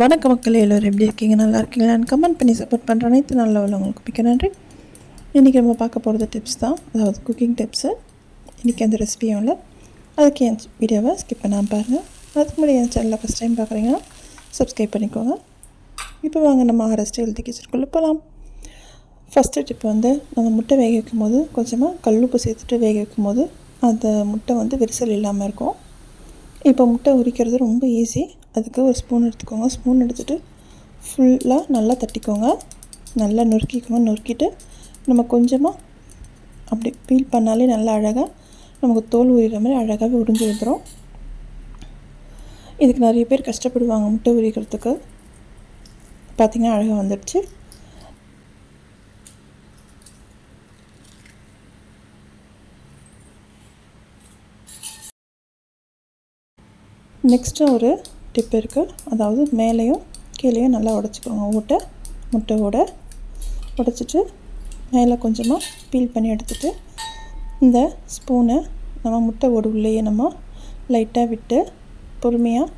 வணக்க மக்கள் எல்லோரும் எப்படி இருக்கீங்க? நல்லா இருக்கீங்களான்னு கமெண்ட் பண்ணி சப்போர்ட் பண்ணுற அனைத்து நல்ல உள்ளவங்களுக்கு மிக்க நன்றி. இன்றைக்கி நம்ம பார்க்க போகிறது டிப்ஸ் தான். அதாவது குக்கிங் டிப்ஸு இன்றைக்கி அந்த ரெசிபியும் இல்லை. அதுக்கு என் வீடியோவை ஸ்கிப் பண்ணாமல் பாருங்கள் அதுக்கு முன்னாடி என் சேனலில் ஃபஸ்ட் டைம் பார்க்குறீங்கன்னா சப்ஸ்கிரைப் பண்ணிக்கோங்க. இப்போ வாங்க நம்ம ஆரஸ்ட்டு ஹெல்த்தி கிச்சனுக்குள்ளே போகலாம் ஃபஸ்ட்டு டிப் வந்து நம்ம முட்டை வேக வைக்கும் போது கொஞ்சமாக கல்லுப்பு சேர்த்துட்டு வேக வைக்கும் போது அந்த முட்டை வந்து விரிசல் இல்லாமல் இருக்கும். இப்போ முட்டை உரிக்கிறது ரொம்ப ஈஸி அதுக்கு ஒரு ஸ்பூன் எடுத்துக்கோங்க. ஸ்பூன் எடுத்துகிட்டு ஃபுல்லாக நல்லா தட்டிக்கோங்க. நல்லா நொறுக்கிக்கோங்க. நொறுக்கிட்டு நம்ம கொஞ்சமாக அப்படி பீல் பண்ணாலே நல்லா அழகாக நமக்கு தோல் உரிகிற மாதிரி அழகாகவே உறிஞ்சி வந்துடும் இதுக்கு நிறைய பேர் கஷ்டப்படுவாங்க முட்டை உரிக்கிறதுக்கு பார்த்திங்கன்னா அழகாக வந்துடுச்சு நெக்ஸ்ட்டு ஒரு டிப் இருக்குது அதாவது மேலேயும் கீழேயும் நல்லா உடச்சிக்கோங்க. ஓட்டை முட்டை உடச்சிட்டு மேலே கொஞ்சமாக பீல் பண்ணி எடுத்துகிட்டு இந்த ஸ்பூனை நம்ம முட்டை ஓடு உள்ளேயே நம்ம லைட்டாக விட்டு பொறுமையாக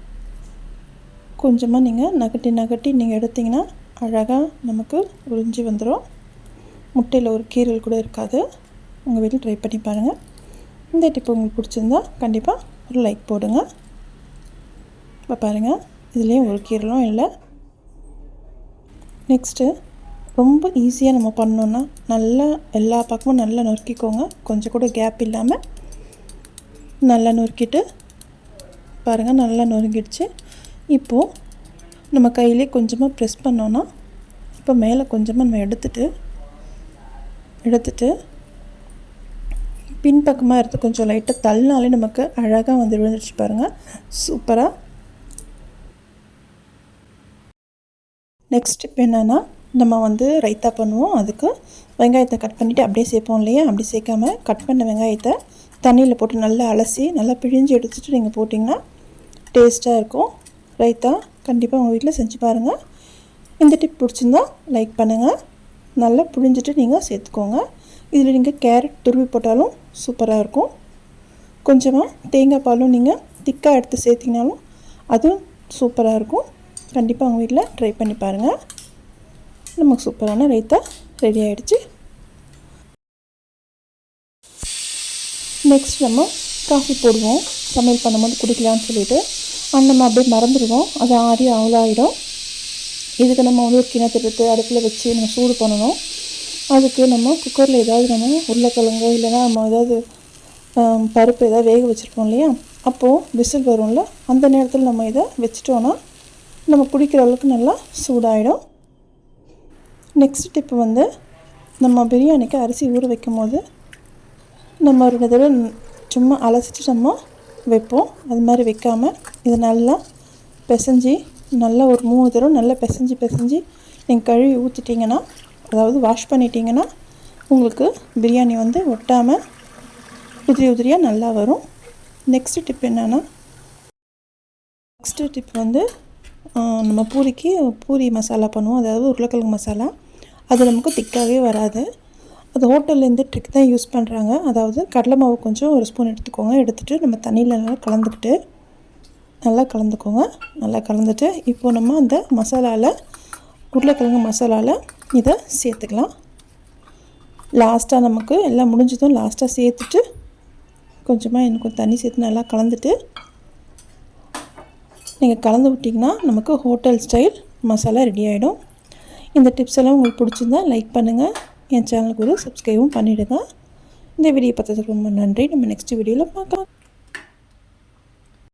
கொஞ்சமாக நீங்கள் நகட்டி நகட்டி நீங்கள் எடுத்திங்கன்னா அழகாக நமக்கு உறிஞ்சி வந்துடும் முட்டையில் ஒரு கீரல் கூட இருக்காது. உங்கள் வீட்டில் ட்ரை பண்ணி பாருங்கள் இந்த டிப்பு உங்களுக்கு பிடிச்சிருந்தா கண்டிப்பாக ஒரு லைக் போடுங்க. இப்போ பாருங்கள் இதுலேயும் ஒரு கீரலும் இல்லை. நெக்ஸ்ட்டு ரொம்ப ஈஸியாக நம்ம பண்ணோன்னா நல்லா எல்லா பக்கமும் நல்லா நொறுக்கிக்கோங்க. கொஞ்சம் கூட கேப் இல்லாமல் நல்லா நொறுக்கிட்டு பாருங்கள் நல்லா நொறுங்கிடுச்சு. இப்போது நம்ம கையிலே கொஞ்சமாக ப்ரெஸ் பண்ணோன்னா இப்போ மேலே கொஞ்சமாக நம்ம எடுத்துட்டு எடுத்துட்டு பின்பக்கமாக எடுத்து கொஞ்சம் லைட்டாக தள்ளினாலே நமக்கு அழகாக வந்து விழுந்துருச்சு பாருங்கள் சூப்பராக நெக்ஸ்ட் ஸ்டெப் என்னென்னா நம்ம வந்து ரைத்தா பண்ணுவோம். அதுக்கு வெங்காயத்தை கட் பண்ணிவிட்டு அப்படியே சேர்ப்போம் இல்லையா? அப்படி சேர்க்காம கட் பண்ண வெங்காயத்தை தண்ணியில் போட்டு நல்லா அலசி நல்லா பிழிஞ்சு எடுத்துகிட்டு நீங்கள் போட்டிங்கன்னா டேஸ்ட்டாக இருக்கும். ரைத்தா கண்டிப்பாக உங்கள் வீட்டில் செஞ்சு பாருங்கள் இந்த டிப் பிடிச்சிருந்தா லைக் பண்ணுங்கள் நல்லா புழிஞ்சிட்டு நீங்கள் சேர்த்துக்கோங்க. இதில் நீங்கள் கேரட் துருவி போட்டாலும் சூப்பராக இருக்கும். கொஞ்சமாக தேங்காய் பாலும் நீங்கள் திக்காக எடுத்து சேர்த்திங்கனாலும் அதுவும் சூப்பராக இருக்கும். கண்டிப்பாக உங்கள் வீட்டில் ட்ரை பண்ணி பாருங்கள் நமக்கு சூப்பரான ரைத்தா ரெடி ஆகிடுச்சு நெக்ஸ்ட் நம்ம காஃபி போடுவோம். சமையல் பண்ணும்போது குடிக்கலான்னு சொல்லிட்டு அந்த நம்ம அப்படியே மறந்துடுவோம். அது ஆறி அவ்வளோ இதுக்கு நம்ம வந்து ஒரு கிணத்து எடுத்து அடுப்பில் வச்சு நம்ம சூடு பண்ணணும். அதுக்கு நம்ம குக்கரில் ஏதாவது நம்ம உருளைக்கிழங்கு இல்லைன்னா நம்ம ஏதாவது பருப்பு ஏதாவது வேக வச்சுருப்போம் இல்லையா? அப்போது விசில் வரும்ல அந்த நேரத்தில் நம்ம இதை வச்சிட்டோன்னா நம்ம குடிக்கிற அளவுக்கு நல்லா சூடாகிடும் நெக்ஸ்ட் டிப்பு வந்து நம்ம பிரியாணிக்கு அரிசி ஊற வைக்கும் போது நம்ம ரெண்டு தடவை சும்மா அலசிட்டு நம்ம வைப்போம். அது மாதிரி வைக்காமல் இதை நல்லா பிசைஞ்சி நல்லா ஒரு மூணு தடவை நல்லா பிசைஞ்சி பிசைஞ்சி நீங்கள் கழுவி ஊற்றிட்டிங்கன்னா அதாவது வாஷ் பண்ணிட்டீங்கன்னா உங்களுக்கு பிரியாணி வந்து ஒட்டாமல் உதிரி உதிரியாக நல்லா வரும். நெக்ஸ்ட் டிப் என்னென்னா நெக்ஸ்ட்டு டிப் வந்து நம்ம பூரிக்கு பூரி மசாலா பண்ணுவோம். அதாவது உருளைக்கிழங்கு மசாலா. அது நமக்கு திக்காகவே வராது. அது ஹோட்டல்லேருந்து ட்ரிக் தான் யூஸ் பண்ணுறாங்க அதாவது கடலை மாவு கொஞ்சம் ஒரு ஸ்பூன் எடுத்துக்கோங்க. எடுத்துகிட்டு நம்ம தண்ணியில் நல்லா கலந்துக்கிட்டு நல்லா கலந்துக்கோங்க. நல்லா கலந்துட்டு இப்போது நம்ம அந்த மசாலாவில் உருளைக்கிழங்கு மசாலாவில் இதை சேர்த்துக்கலாம். லாஸ்ட்டாக நமக்கு எல்லாம் முடிஞ்சதும் லாஸ்ட்டாக சேர்த்துட்டு கொஞ்சமாக எனக்கு தண்ணி சேர்த்து நல்லா கலந்துட்டு நீங்கள் கலந்து விட்டிங்கன்னா நமக்கு ஹோட்டல் ஸ்டைல் மசாலா ரெடி ஆகிடும். இந்த டிப்ஸ் எல்லாம் உங்களுக்கு பிடிச்சிருந்தா லைக் பண்ணுங்கள் என் சேனலுக்கு ஒரு சப்ஸ்கிரைபும் பண்ணிவிடுங்க இந்த வீடியோ பார்த்ததுக்கு ரொம்ப நன்றி. நம்ம நெக்ஸ்ட் வீடியோவில் பார்க்கலாம்.